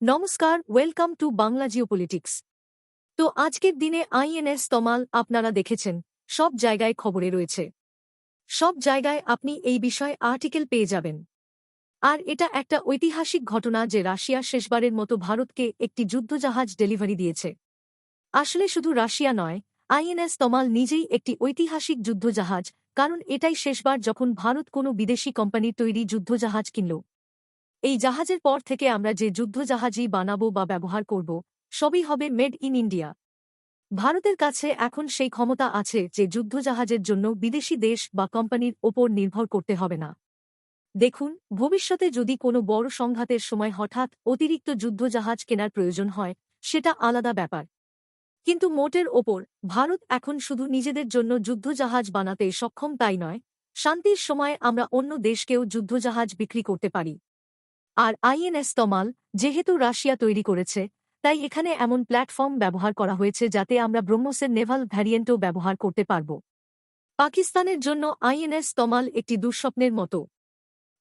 নমস্কার welcome to Bangla geopolitics তো আজকের দিনে আইএনএস তমাল আপনারা দেখেছেন, সব জায়গায় খবরে রয়েছে। সব জায়গায় আপনি এই বিষয়ে আর্টিকেল পেয়ে যাবেন। আর এটা একটা ঐতিহাসিক ঘটনা যে রাশিয়া শেষবারের মতো ভারতকে একটি যুদ্ধজাহাজ ডেলিভারি দিয়েছে। আসলে শুধু রাশিয়া নয় আইএনএস তমাল নিজেই একটি ঐতিহাসিক যুদ্ধজাহাজ, কারণ এটাই শেষবার যখন ভারত কোনো বিদেশি কোম্পানির তৈরি যুদ্ধজাহাজ কিনল। এই জাহাজের পর থেকে আমরা যে যুদ্ধজাহাজই বানাবো বা ব্যবহার করব, সবই হবে মেড ইন ইন্ডিয়া। ভারতের কাছে এখন সেই ক্ষমতা আছে যে যুদ্ধজাহাজের জন্য বিদেশি দেশ বা কোম্পানির ওপর নির্ভর করতে হবে না। দেখুন, ভবিষ্যতে যদি কোনো বড় সংঘাতের সময় হঠাৎ অতিরিক্ত যুদ্ধজাহাজ কেনার প্রয়োজন হয়, সেটা আলাদা ব্যাপার। কিন্তু মোটের ওপর, ভারত এখন শুধু নিজেদের জন্য যুদ্ধজাহাজ বানাতে সক্ষম তাই নয়, শান্তির সময় আমরা অন্য দেশকেও যুদ্ধজাহাজ বিক্রি করতে পারি। আর আইএনএস তমাল যেহেতু রাশিয়া তৈরি করেছে, তাই এখানে এমন প্ল্যাটফর্ম ব্যবহার করা হয়েছে যাতে আমরা ব্রহ্মসের নেভাল ভ্যারিয়েন্টও ব্যবহার করতে পারব। পাকিস্তানের জন্য আইএনএস তমাল একটি দুঃস্বপ্নের মতো।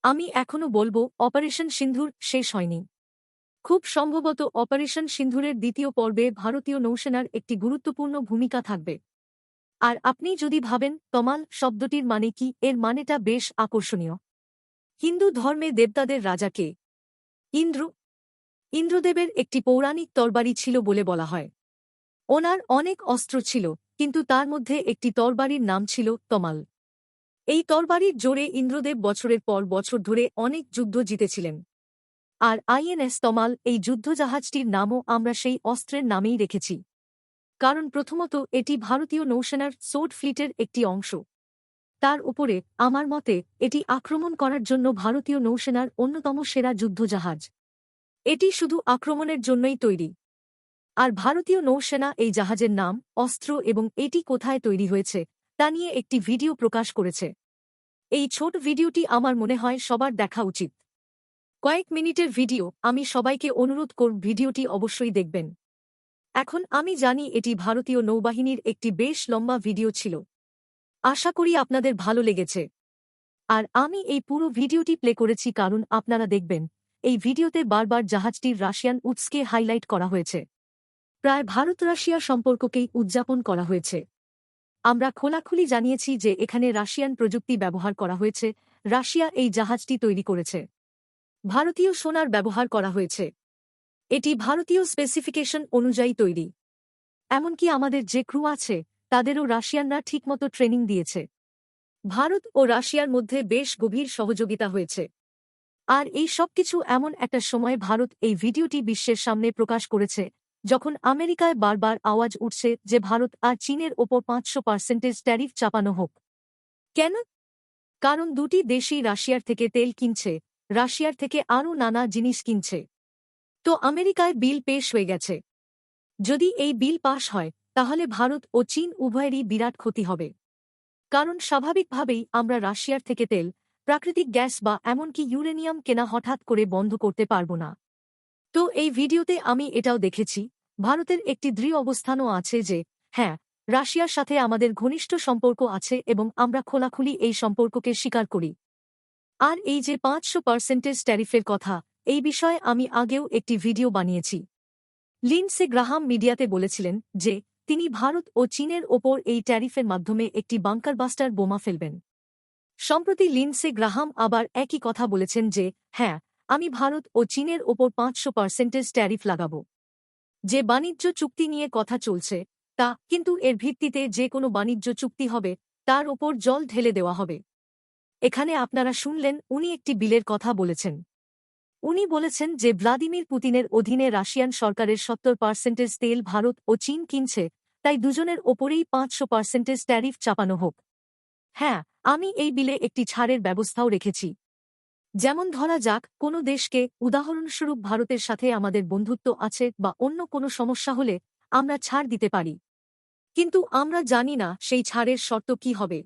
আমি এখনও বলব, অপারেশন সিন্ধুর শেষ হয়নি। খুব সম্ভবত অপারেশন সিন্ধুরের দ্বিতীয় পর্বে ভারতীয় নৌসেনার একটি গুরুত্বপূর্ণ ভূমিকা থাকবে। আর আপনি যদি ভাবেন, তমাল শব্দটির মানে কি, এর মানেটা বেশ আকর্ষণীয়। হিন্দু ধর্মে দেবতাদের রাজাকে ইন্দ্র, ইন্দ্রদেবের একটি পৌরাণিক তরবারি ছিল বলে বলা হয়। ওনার অনেক অস্ত্র ছিল, কিন্তু তার মধ্যে একটি তরবারির নাম ছিল তমাল। এই তরবারির জোরে ইন্দ্রদেব বছরের পর বছর ধরে অনেক যুদ্ধ জিতেছিলেন। আর আইএনএস তমাল এই যুদ্ধজাহাজটির নামও আমরা সেই অস্ত্রের নামেই রেখেছি। কারণ প্রথমত এটি ভারতীয় নৌসেনার সোড ফ্লিটের একটি অংশ। তার উপরে, আমার মতে, এটি আক্রমণ করার জন্য ভারতীয় নৌসেনার অন্যতম সেরা যুদ্ধজাহাজ। এটি শুধু আক্রমণের জন্যই তৈরি। আর ভারতীয় নৌসেনা এই জাহাজের নাম, অস্ত্র এবং এটি কোথায় তৈরি হয়েছে, তা নিয়ে একটি ভিডিও প্রকাশ করেছে। এই ছোট ভিডিওটি আমার মনে হয় সবার দেখা উচিত। কয়েক মিনিটের ভিডিও, আমি সবাইকে অনুরোধ করব ভিডিওটি অবশ্যই দেখবেন। এখন আমি জানি এটি ভারতীয় নৌবাহিনীর একটি বেশ লম্বা ভিডিও ছিল। আশা করি আপনাদের ভালো লেগেছে। আর আমি এই পুরো ভিডিওটি প্লে করেছি কারণ আপনারা দেখবেন, এই ভিডিওতে বারবার জাহাজটির রাশিয়ান উৎসকে হাইলাইট করা হয়েছে। প্রায় ভারত রাশিয়া সম্পর্ককেই উদযাপন করা হয়েছে। আমরা খোলাখুলি জানিয়েছি যে এখানে রাশিয়ান প্রযুক্তি ব্যবহার করা হয়েছে, রাশিয়া এই জাহাজটি তৈরি করেছে। ভারতীয় সোনার ব্যবহার করা হয়েছে। এটি ভারতীয় স্পেসিফিকেশন অনুযায়ী তৈরি। এমনকি আমাদের যে ক্রু আছে তাদেরও রাশিয়ানরা ঠিকমতো ট্রেনিং দিয়েছে। ভারত ও রাশিয়ার মধ্যে বেশ গভীর সহযোগিতা হয়েছে। আর এই সবকিছু এমন একটা সময় ভারত এই ভিডিওটি বিশ্বের সামনে প্রকাশ করেছে, যখন আমেরিকায় বারবার আওয়াজ উঠছে যে ভারত আর চীনের ওপর পাঁচশো পার্সেন্টেজ ট্যারিফ চাপানো হোক। কেন? কারণ দুটি দেশই রাশিয়ার থেকে তেল কিনছে, রাশিয়ার থেকে আরও নানা জিনিস কিনছে। তো আমেরিকায় বিল পেশ হয়ে গেছে। যদি এই বিল পাশ হয় তাহলে ভারত ও চীন উভয়েরই বিরাট ক্ষতি হবে। কারণ স্বাভাবিকভাবেই আমরা রাশিয়ার থেকে তেল, প্রাকৃতিক গ্যাস বা এমনকি ইউরেনিয়াম কেনা হঠাৎ করে বন্ধ করতে পারব না। তো এই ভিডিওতে আমি এটাও দেখেছি, ভারতের একটি দৃঢ় অবস্থানও আছে যে হ্যাঁ রাশিয়ার সাথে আমাদের ঘনিষ্ঠ সম্পর্ক আছে এবং আমরা খোলাখুলি এই সম্পর্ককে স্বীকার করি। আর এই যে পাঁচশো পার্সেন্টেজ ট্যারিফের কথা, এই বিষয়ে আমি আগেও একটি ভিডিও বানিয়েছি। লিন্সে গ্রাহাম মিডিয়াতে বলেছিলেন যে তিনি ভারত ও চীনের ওপর এই ট্যারিফের মাধ্যমে একটি বাংকারবাস্টার বোমা ফেলবেন। সম্প্রতি লিন্সে গ্রাহাম আবার একই কথা বলেছেন যে হ্যাঁ আমি ভারত ও চীনের ওপর পাঁচশো পার্সেন্টেজ ট্যারিফ লাগাব। যে বাণিজ্য চুক্তি নিয়ে কথা চলছে, তা কিন্তু এর ভিত্তিতে যে কোনো বাণিজ্য চুক্তি হবে, তার ওপর জল ঢেলে দেওয়া হবে। এখানে আপনারা শুনলেন উনি একটি বিলের কথা বলেছেন। উনি বলেছেন যে, ভ্লাদিমির পুতিনের অধীনে রাশিয়ান সরকারের সত্তর পার্সেন্টেজ তেল ভারত ও চীন কিনছে তাই দুজনের ওপরেই পাঁচশো পার্সেন্টেজ ট্যারিফ চাপানো হোক। হ্যাঁ আমি এই বিলে একটি ছাড়ের ব্যবস্থাও রেখেছি। যেমন ধরা যাক, কোনো দেশকে, উদাহরণস্বরূপ ভারতের সাথে আমাদের বন্ধুত্ব আছে বা অন্য কোনো সমস্যা হলে আমরা ছাড় দিতে পারি। কিন্তু আমরা জানি না সেই ছাড়ের শর্ত কি হবে।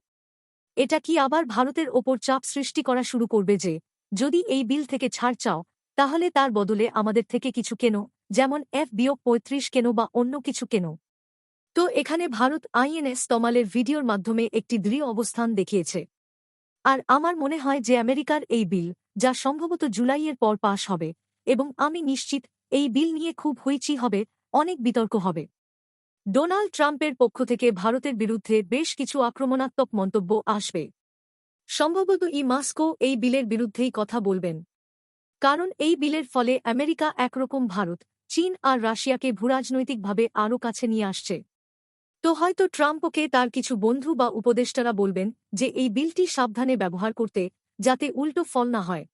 এটা কি আবার ভারতের ওপর চাপ সৃষ্টি করা শুরু করবে যে, যদি এই বিল থেকে ছাড় চাও, তাহলে তার বদলে আমাদের থেকে কিছু কেন, যেমন এফ বিয়োগ পঁয়ত্রিশ কেন বা অন্য কিছু কেন। তো এখানে ভারত আইএনএস তমালের ভিডিওর মাধ্যমে একটি দৃঢ় অবস্থান দেখিয়েছে। আর আমার মনে হয় যে আমেরিকার এই বিল, যা সম্ভবত জুলাইয়ের পর পাশ হবে, এবং আমি নিশ্চিত এই বিল নিয়ে খুব হইচি হবে, অনেক বিতর্ক হবে। ডোনাল্ড ট্রাম্পের পক্ষ থেকে ভারতের বিরুদ্ধে বেশ কিছু আক্রমণাত্মক মন্তব্য আসবে। সম্ভবত ই মাস্কো এই বিলের বিরুদ্ধেই কথা বলবেন। কারণ এই বিলের ফলে আমেরিকা একরকম ভারত, চীন আর রাশিয়াকে ভূরাজনৈতিকভাবে আরও কাছে নিয়ে আসছে। তো হয়তো ট্রাম্পকে তার কিছু বন্ধু বা উপদেষ্টারা বলবেন যে এই বিলটি সাবধানে ব্যবহার করতে, যাতে উল্টো ফল না হয়।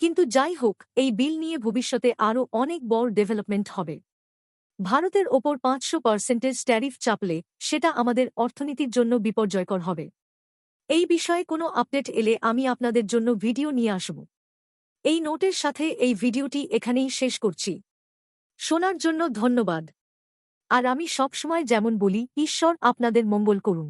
কিন্তু যাই হোক, এই বিল নিয়ে ভবিষ্যতে আরও অনেক বড় ডেভেলপমেন্ট হবে। ভারতের ওপর পাঁচশো পার্সেন্টেজ ট্যারিফ চাপলে সেটা আমাদের অর্থনীতির জন্য বিপর্যয়কর হবে। এই বিষয়ে কোনো আপডেট এলে আমি আপনাদের জন্য ভিডিও নিয়ে আসব। এই নোটের সাথে এই ভিডিওটি এখানেই শেষ করছি। শোনার জন্য ধন্যবাদ। আর আমি সবসময় যেমন বলি ঈশ্বর আপনাদের মঙ্গল করুন।